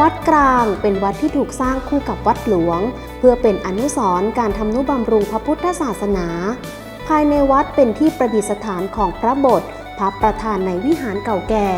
วัดกลางเป็นวัดที่ถูกสร้างคู่กับวัดหลวง เพื่อเป็นอนุสรณ์การทำนุบำรุงพระพุทธศาสนา ภายในวัดเป็นที่ประดิษฐานของพระบทพระประธานในวิหารเก่าแก่